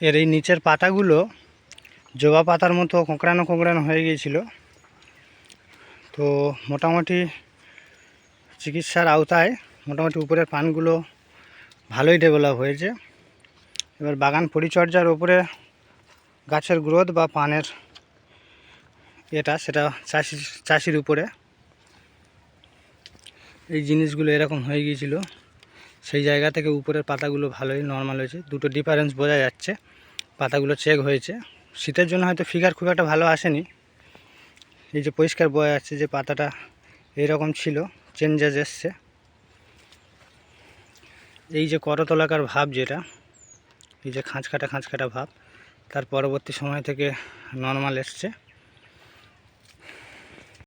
এর এই নিচের পাতাগুলো জবা পাতার মতো কোঁকড়ানো কোঁকড়ানো হয়ে গিয়েছিল। তো মোটামুটি চিকিৎসার আওতায় মোটামুটি উপরের পানগুলো ভালোই ডেভেলপ হয়েছে। এবার বাগান পরিচর্যার ওপরে গাছের গ্রোথ বা পানের এটা সেটা চাষি চাষির উপরে। এই জিনিসগুলো এরকম হয়ে গিয়েছিল। সেই জায়গা থেকে উপরের পাতাগুলো ভালোই নর্মাল হয়েছে। দুটো ডিফারেন্স বোঝা যাচ্ছে। পাতাগুলো চেক হয়েছে। শীতের জন্য হয়তো ফিগার খুব একটা ভালো আসেনি। এই যে পরিষ্কার বোঝা যাচ্ছে যে পাতাটা এইরকম ছিল চেঞ্জেস এসছে। এই যে করতলাকার ভাব যেটা, এই যে খাঁচকাটা খাঁচকাটা ভাব, তার পরবর্তী সময় থেকে নর্মাল এসছে।